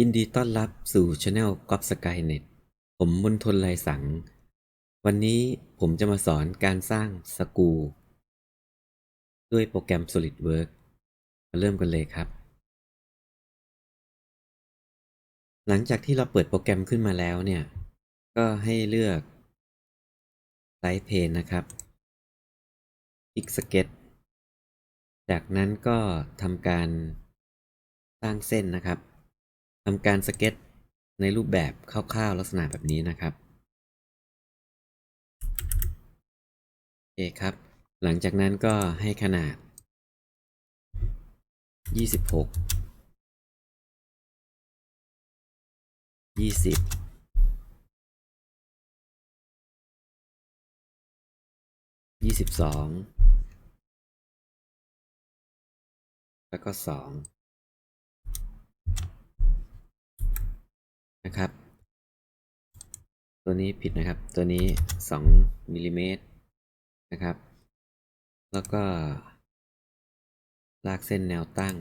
ยินดีต้อนรับสู่ช anel ก๊อฟสกายเน็ตผมมนทนไลสัง วันนี้ผมจะมาสอนการสร้างสกูด้วยโปรแกรม SolidWorks มาเริ่มกันเลยครับ หลังจากที่เราเปิดโปรแกรมขึ้นมาแล้วเนี่ย ก็ให้เลือกไ i ท์เพนนะครับคลิกสเก็ตจากนั้นก็ทำการสร้างเส้นนะครับ ทำการสเก็ตในรูปแบบคร่าวๆลักษณะแบบนี้นะครับโอเคครับ หลังจากนั้นก็ให้ขนาด 26 20 22แล้วก็สอง นะครับ ตัวนี้ผิดนะครับ ตัวนี้2มิลลิเมตรนะครับ แล้วก็ ลากเส้นแนวตั้ง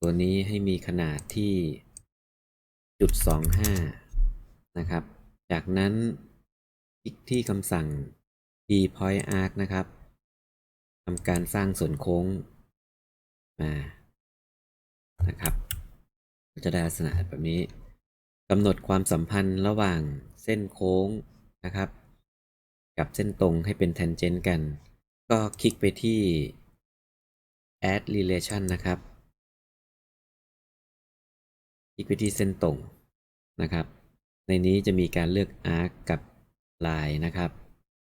ตัวนี้ให้มีขนาดที่จุด25นะครับ จากนั้นคลิกที่คำสั่ง p point arc นะครับทำการสร้างส่วนโค้งมานะครับ ก็จะได้ลักษณะแบบนี้ กำหนดความสัมพันธ์ระหว่างเส้นโค้งนะครับ กับเส้นตรงให้เป็น tangent กัน ก็คลิกไปที่ add relation นะครับ คลิกไปที่เส้นตรงนะครับ ในนี้จะมีการเลือก arc กับ line นะครับ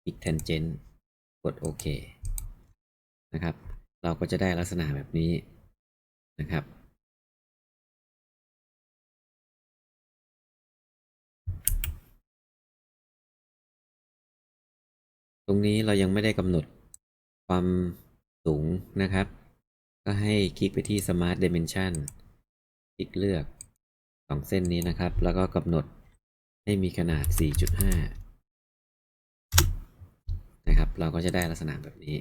คลิก tangent กดโอเคนะครับ เราก็จะได้ลักษณะแบบนี้นะครับ ตรงนี้เรายังไม่ได้กำหนดความสูงนะครับ ก็ให้คลิกไปที่ Smart Dimension คลิกเลือกสองเส้นนี้นะครับ แล้วก็กำหนดให้มีขนาด 4.5 นะครับ เราก็จะได้ลักษณะแบบนี้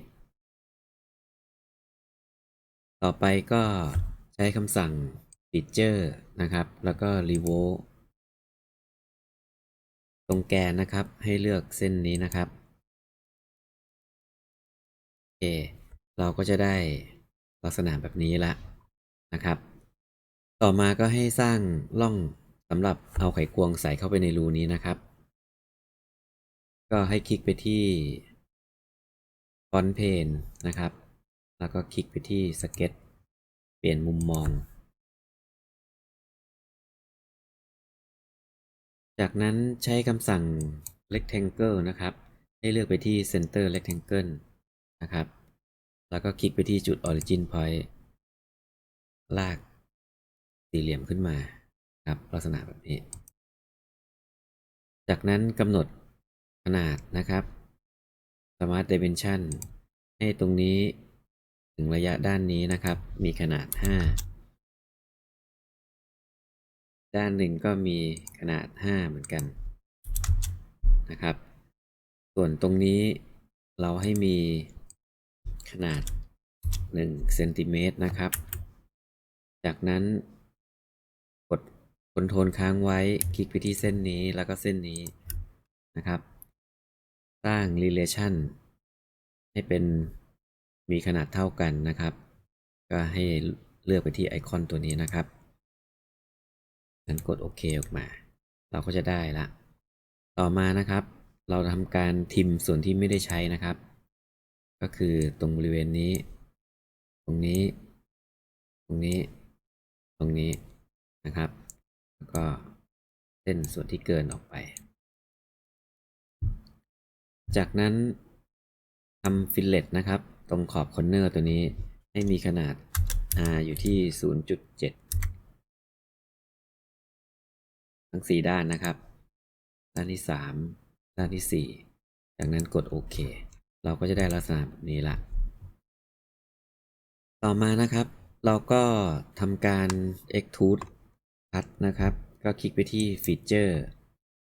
ต่อไปก็ใช้คำสั่ง Feature นะครับ แล้วก็ Revolve ตรงแกนนะครับให้เลือกเส้นนี้นะครับ เราก็จะได้ลักษณะแบบนี้ละนะครับ ต่อมาก็ให้สร้างร่องสำหรับเอาไขควงใส่เข้าไปในรูนี้นะครับ ก็ให้คลิกไปที่ Font Pane นะครับ แล้วก็คลิกไปที่ Sketch เปลี่ยนมุมมอง จากนั้นใช้คำสั่ง rectangle นะครับ ให้เลือกไปที่ center rectangle นะครับ แล้วก็คลิกไปที่จุด origin point ลากสี่เหลี่ยมขึ้นมาครับลักษณะแบบนี้ จากนั้นกำหนดขนาดนะครับ smart dimension ให้ตรงนี้ถึงระยะด้านนี้นะครับ มีขนาด 5 ด้านหนึ่งก็มีขนาด 5 เหมือนกันนะครับ ส่วนตรงนี้เราให้มี ขนาด1เซนติเมตรนะครับ จากนั้นกดคอนโทรลค้างไว้ คลิกไปที่เส้นนี้แล้วก็เส้นนี้นะครับ สร้าง relation ให้เป็นมีขนาดเท่ากันนะครับ ก็ให้เลือกไปที่ไอคอนตัวนี้นะครับนั้นกดโอเคออกมา เราก็จะได้ละ ต่อมานะครับ เราทำการทิมส่วนที่ไม่ได้ใช้นะครับ ก็คือตรงบริเวณนี้ ตรงนี้ ตรงนี้ ตรงนี้นะครับ แล้วก็เส้นส่วนที่เกินออกไป จากนั้นทำฟิลเลตนะครับ ตรงขอบคอนเนอร์ตัวนี้ให้มีขนาด r อยู่ที่ 0.7 ทั้ง 4 ด้านนะครับ ด้านที่ 3 ด้านที่ 4 จากนั้นกดโอเค เราก็จะได้ลักษณะแบบนี้ละต่อมานะครับ เราก็ทำการ extrude cut นะครับ ก็คลิกไปที่ feature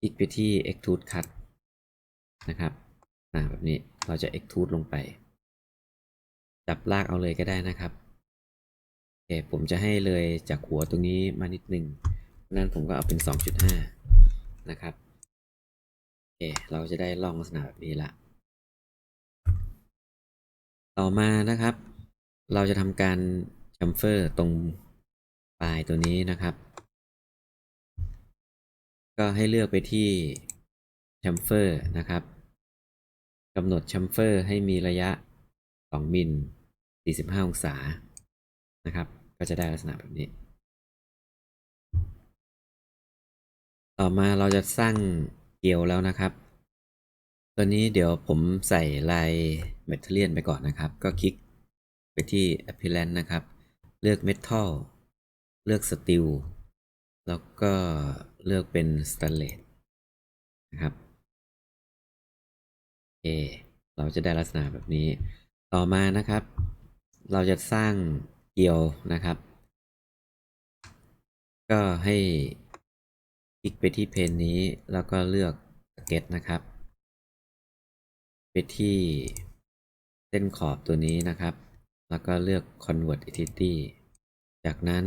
คลิกไปที่ extrude cut นะครับอ่าแบบนี้เราจะ extrude ลงไป จับลากเอาเลยก็ได้นะครับโอเคผมจะให้เลยจากหัวตรงนี้มานิดนึงนั้นผมก็เอาเป็น 2.5 นะครับโอเคเราจะได้ลองลักษณะแบบนี้ละ ต่อมานะครับ เราจะทำการชัมเฟอร์ตรงปลายตัวนี้นะครับ ก็ให้เลือกไปที่ชัมเฟอร์นะครับกำหนดชัมเฟอร์ให้มีระยะ 2 มิล 45 องศานะครับ ก็จะได้ลักษณะแบบนี้ ต่อมาเราจะสร้างเกลียวแล้วนะครับ ตัวนี้เดี๋ยวผมใส่ลายเมทัลเลียนไปก่อนนะครับ ก็คลิกไปที่ Appearance นะครับ เลือก Metal เลือก Steel แล้วก็เลือกเป็น Stainless นะครับโอเคเราจะได้ลักษณะแบบนี้ ต่อมานะครับ เราจะสร้างเกลียวนะครับ ก็ให้คลิกไปที่เพนนี้แล้วก็เลือกสเก็ตนะครับ ไปที่เส้นขอบตัวนี้นะครับ แล้วก็เลือก convert entity จากนั้น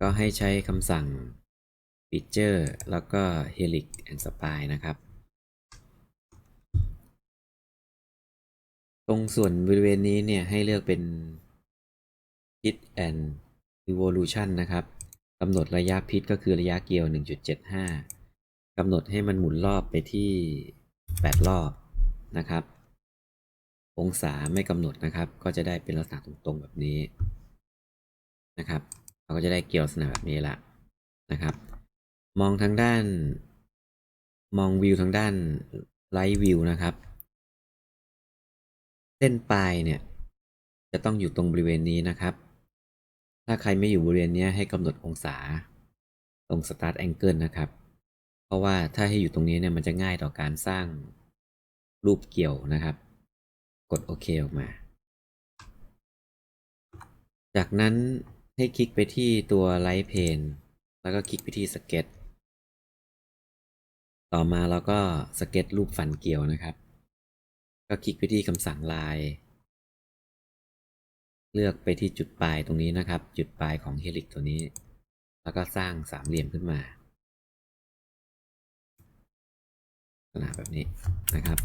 ก็ให้ใช้คำสั่ง feature แล้วก็ helix and spline นะครับ ตรงส่วนบริเวณนี้เนี่ยให้เลือกเป็น pitch and revolution นะครับกำหนดระยะพิษก็คือระยะเกลียว 1.75กำหนดให้มันหมุนรอบไปที่ 8 รอบนะครับ องศาไม่กำหนดนะครับ ก็จะได้เป็นลักษณะตรงๆแบบนี้นะครับ เราก็จะได้เกลียวลักษณะแบบนี้ละนะครับ มองทางด้าน มองวิวทางด้านไลท์วิวนะครับ เส้นปลายเนี่ย จะต้องอยู่ตรงบริเวณนี้นะครับ ถ้าใครไม่อยู่บริเวณนี้ให้กำหนดองศาตรง start angle นะครับ เพราะว่าถ้าให้อยู่ตรงนี้เนี่ยมันจะง่ายต่อการสร้างรูปเกี่ยวนะครับ กดโอเคออกมา จากนั้นให้คลิกไปที่ตัว Light Pane แล้วก็คลิกไปที่ Sketch ต่อมาเราก็สเก็ตรูปฟันเกลียวนะครับ ก็คลิกไปที่คำสั่งลาย เลือกไปที่จุดปลายตรงนี้นะครับ จุดปลายของเฮลิกตัวนี้ แล้วก็สร้างสามเหลี่ยมขึ้นมา ษณะแบบนี้นะครับ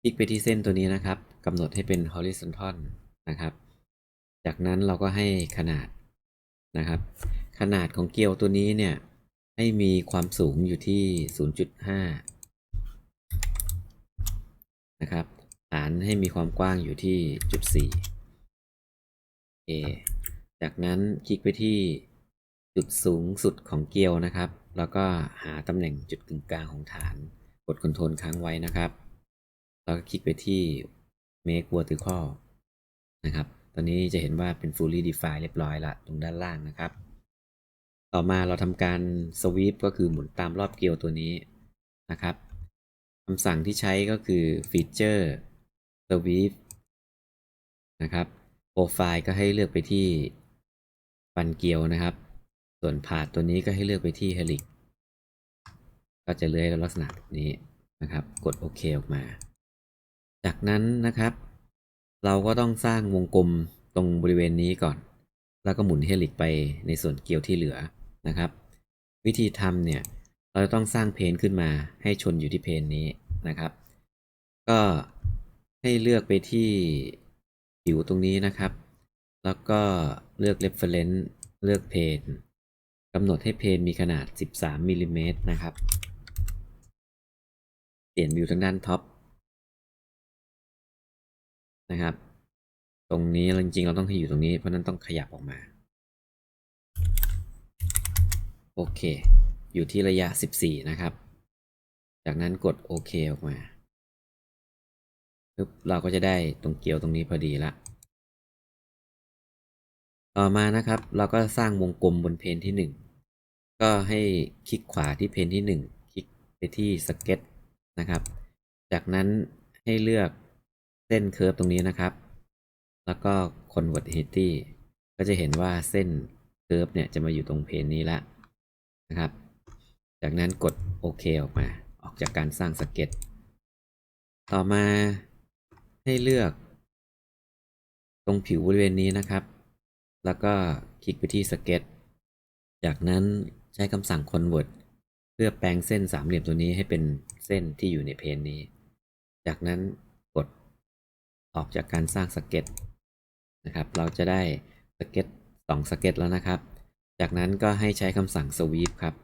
คลิกไปที่เส้นตัวนี้นะครับกำหนดให้เป็น horizontal นะครับ จากนั้นเราก็ให้ขนาดนะครับ ขนาดของเกลียวตัวนี้เนี่ยให้มีความสูงอยู่ที่ 0.5 นะครับฐานให้มีความกว้างอยู่ที่จุด4โอจากนั้นคลิกไปที่จุดสูงสุดของเกลียวนะครับ แล้วก็หาตำแหน่งจุดกึ่งกลางของฐาน กดคอนโทรลค้างไว้นะครับ แล้วก็คลิกไปที่ make vertical นะครับ ตอนนี้จะเห็นว่าเป็น fully defined เรียบร้อยละตรงด้านล่างนะครับ ต่อมาเราทำการสวีปก็คือหมุนตามรอบเกลียวตัวนี้นะครับคำสั่งที่ใช้ก็คือฟีเจอร์สวีปนะครับ โปรไฟล์ก็ให้เลือกไปที่ฟันเกลียวนะครับ ส่วนพาดตัวนี้ก็ให้เลือกไปที่เฮลิกก็จะเลื้อยลักษณะนี้นะครับ กดโอเคออกมา จากนั้นนะครับ เราก็ต้องสร้างวงกลมตรงบริเวณนี้ก่อน แล้วก็หมุนเฮลิกไปในส่วนเกลียวที่เหลือนะครับ วิธีทำเนี่ย เราจะต้องสร้างเพนขึ้นมาให้ชนอยู่ที่เพนนี้นะครับ ก็ให้เลือกไปที่ผิวตรงนี้นะครับ แล้วก็เลือก reference เลือกเพน กำหนดให้เพนมีขนาด 13มิลลิเมตรนะครับ เปลี่ยนวิวทางด้านท็อปนะครับ ตรงนี้จริงๆ เราต้องให้อยู่ตรงนี้เพราะนั้นต้องขยับออกมา โอเค อยู่ที่ระยะ 14 นะครับ จากนั้นกดโอเคออกมาปึ๊บเราก็จะได้ตรงเกลียวตรงนี้พอดีละ ต่อมานะครับ เราก็สร้างวงกลมบนเพนที่ 1 ก็ให้คลิกขวาที่เพนที่ 1 คลิกไปที่สเก็ตนะครับ จากนั้นให้เลือกเส้นเคิร์ฟตรงนี้นะครับ แล้วก็ convert entity ก็จะเห็นว่าเส้นเคิร์ฟเนี่ยจะมาอยู่ตรงเพนนี้ละนะครับ จากนั้นกดโอเคออกมา ออกจากการสร้างสเก็ต ต่อมาให้เลือก ตรงผิวบริเวณนี้นะครับ แล้วก็คลิกไปที่สเก็ต จากนั้น ใช้คำสั่ง convert เพื่อแปลงเส้นสามเหลี่ยมตัวนี้ให้เป็นเส้นที่อยู่ในเพนนี้ จากนั้นกดออกจากการสร้างสเก็ตนะครับ เราจะได้สเก็ตสองสเก็ตแล้วนะครับ จากนั้นก็ให้ใช้คำสั่ง sweep ครับ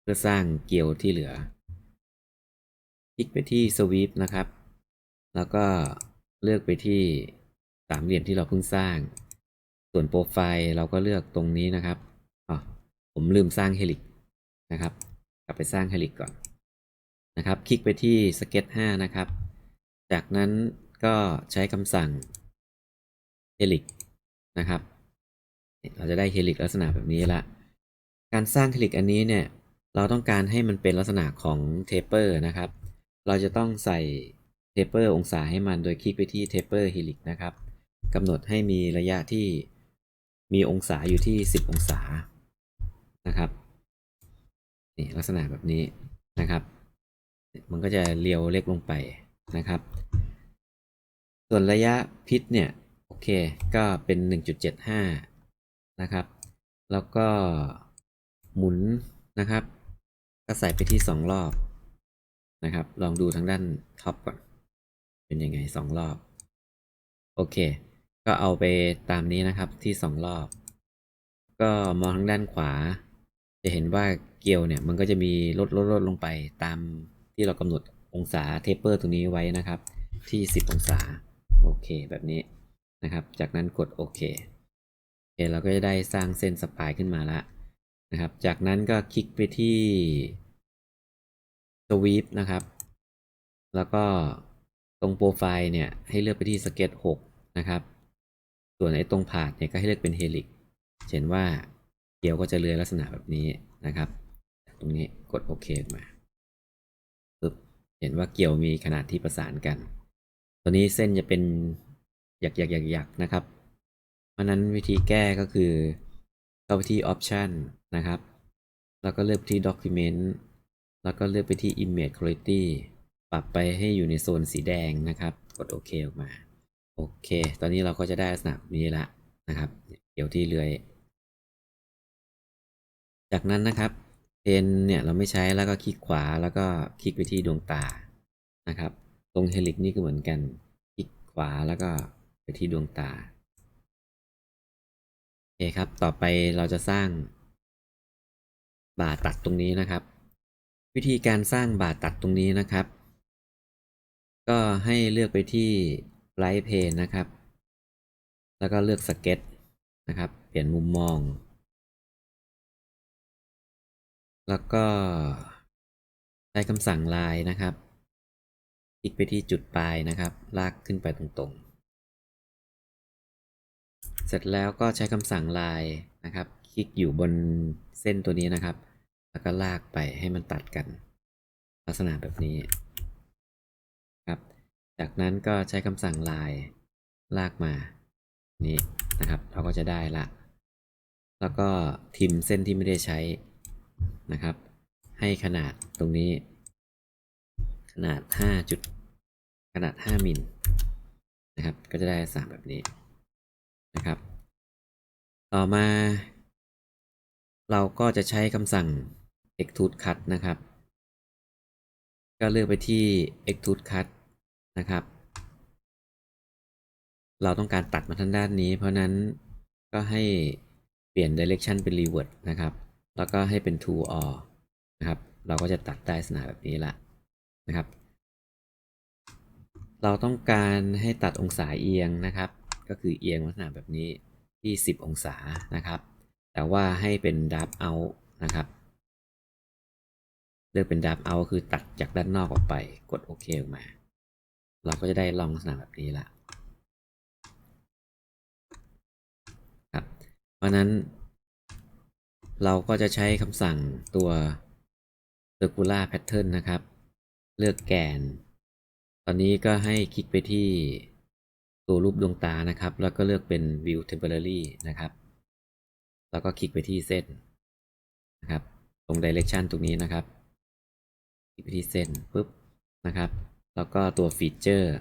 เพื่อสร้างเกลียวที่เหลือ คลิกไปที่ sweep นะครับ แล้วก็เลือกไปที่สามเหลี่ยมที่เราเพิ่งสร้าง ส่วนโปรไฟล์เราก็เลือกตรงนี้นะครับ ผมลืมสร้างเฮลิกนะครับ กลับไปสร้างเฮลิกก่อนนะครับ คลิกไปที่ sketch 5นะครับ จากนั้นก็ใช้คำสั่ง helix นะครับ เราจะได้เฮลิกลักษณะแบบนี้ละ การสร้างเฮลิกอันนี้เนี่ย เราต้องการให้มันเป็นลักษณะของเทปเปอร์นะครับ เราจะต้องใส่เทปเปอร์องศาให้มันโดยคลิกไปที่เทปเปอร์เฮลิกนะครับกำหนดให้มีระยะที่มีองศาอยู่ที่ 10 องศา นะครับนี่ลักษณะแบบนี้นะครับ มันก็จะเลี้ยวเล็กลงไปนะครับ ส่วนระยะพิษเนี่ย โอเค ก็เป็น 1.75 นะครับ แล้วก็หมุนนะครับ ก็ใส่ไปที่ 2 รอบนะครับ ลองดูทางด้านท็อปก่อน เป็นยังไง 2 รอบ โอเค ก็เอาไปตามนี้นะครับที่ 2 รอบ ก็มองทางด้านขวา จะเห็นว่าเกลียวเนี่ยมันก็จะมีลดลดลดลงไปตามที่เรากำหนดองศาเทปเปอร์ตัวนี้ไว้นะครับ ที่ 10 องศา โอเคแบบนี้นะครับ จากนั้นกดโอเคโอเค เราก็จะได้สร้างเส้นสปายขึ้นมาแล้วนะครับ จากนั้นก็คลิกไปที่สวีปนะครับ แล้วก็ตรงโปรไฟล์เนี่ยให้เลือกไปที่สเก็ต6นะครับ ส่วนไอ้ตรงผาดเนี่ยก็ให้เลือกเป็นเฮลิกเห็นว่า กลียวก็จะเลื้อยลักษณะแบบนี้นะครับ ตรงนี้กดโอเคมาปึ๊บเห็นว่าเกลียวมีขนาดที่ประสานกัน ตัวนี้เส้นจะเป็นหยักหยักหยักหยักนะครับ เพราะนั้นวิธีแก้ก็คือเข้าไปที่ Option นะครับ แล้วก็เลือกไปที่ Document แล้วก็เลือกไปที่ Image Quality ปรับไปให้อยู่ในโซนสีแดงนะครับ กดโอเคออกมา โอเค ตอนนี้เราก็จะได้ลักษณะแบบนี้ละนะครับเดี๋ยวที่เลื้อย จากนั้นนะครับเพนเนี่ยเราไม่ใช้แล้วก็คลิกขวาแล้วก็คลิกไปที่ดวงตานะครับ ตรงเฮลิกนี่ก็เหมือนกัน คลิกขวาแล้วก็ไปที่ดวงตาโอเคครับ ต่อไปเราจะสร้างบ่าตัดตรงนี้นะครับ วิธีการสร้างบ่าตัดตรงนี้นะครับ ก็ให้เลือกไปที่ Light Pane นะครับ แล้วก็เลือก Sketch นะครับ เปลี่ยนมุมมอง แล้วก็ใช้คำสั่งลายนะครับ คลิกไปที่จุดปลายนะครับ ลากขึ้นไปตรงๆ เสร็จแล้วก็ใช้คำสั่งลายนะครับ คลิกอยู่บนเส้นตัวนี้นะครับ แล้วก็ลากไปให้มันตัดกัน ลักษณะแบบนี้ครับ จากนั้นก็ใช้คำสั่งลายลากมา นี่นะครับ เราก็จะได้ละ แล้วก็ทิมเส้นที่ไม่ได้ใช้ นะครับ ให้ขนาดตรงนี้ ขนาด 5 จุด ขนาด 5 มิลนะครับ ก็จะได้สามแบบนี้นะครับ ต่อมา เราก็จะใช้คำสั่ง extrude cut นะครับ ก็เลือกไปที่ extrude cut นะครับ เราต้องการตัดมาทางด้านนี้ เพราะนั้นก็ให้เปลี่ยน direction เป็น revert นะครับ แล้วก็ให้เป็น to all นะครับ เราก็จะตัดได้ลักษณะแบบนี้ละนะครับ เราต้องการให้ตัดองศาเอียงนะครับ ก็คือเอียงลักษณะแบบนี้ที่ 10 องศานะครับ แต่ว่าให้เป็นดับเอานะครับเลือกเป็นดับเอาคือตัดจากด้านนอกออกไปกดโอเคออกมา เราก็จะได้ลองลักษณะแบบนี้ละครับ เพราะนั้น เราก็จะใช้คำสั่งตัว circular pattern นะครับ เลือกแกน ตอนนี้ก็ให้คลิกไปที่ตัวรูปดวงตานะครับ แล้วก็เลือกเป็น view temporary นะครับ แล้วก็คลิกไปที่เส้นนะครับ ตรง direction ตรงนี้นะครับ คลิกไปที่เส้นปุ๊บนะครับ แล้วก็ตัวฟีเจอร์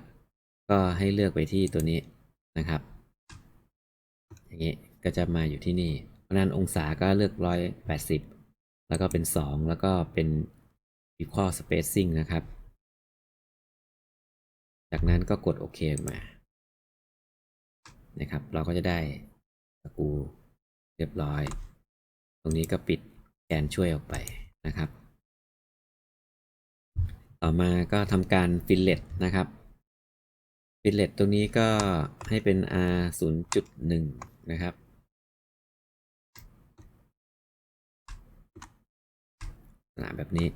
ก็ให้เลือกไปที่ตัวนี้นะครับ อย่างนี้ก็จะมาอยู่ที่นี่ นั้นองศาก็เลือกร้อยแปดสิบแล้วก็เป็นสองแล้วก็เป็น equal spacing นะครับ จากนั้นก็กดโอเคมา นะครับ เราก็จะได้สกูเรียบร้อย ตรงนี้ก็ปิดแกนช่วยออกไปนะครับ ต่อมาก็ทำการฟิลเลตนะครับ ฟิลเลตตรงนี้ก็ให้เป็น R 0.1 นะครับ ลักษณะแบบนี้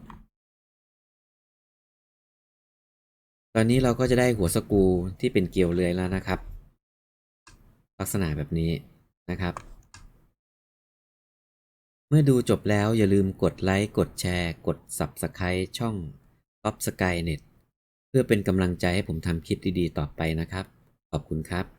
ตอนนี้เราก็จะได้หัวสกูที่เป็นเกลียวเลื่อยแล้วนะครับ ลักษณะแบบนี้นะครับ เมื่อดูจบแล้วอย่าลืมกดไลค์ กดแชร์ กด Subscribe ช่อง Top Skynet เพื่อเป็นกำลังใจให้ผมทำคลิปดีๆ ต่อไปนะครับ ขอบคุณครับ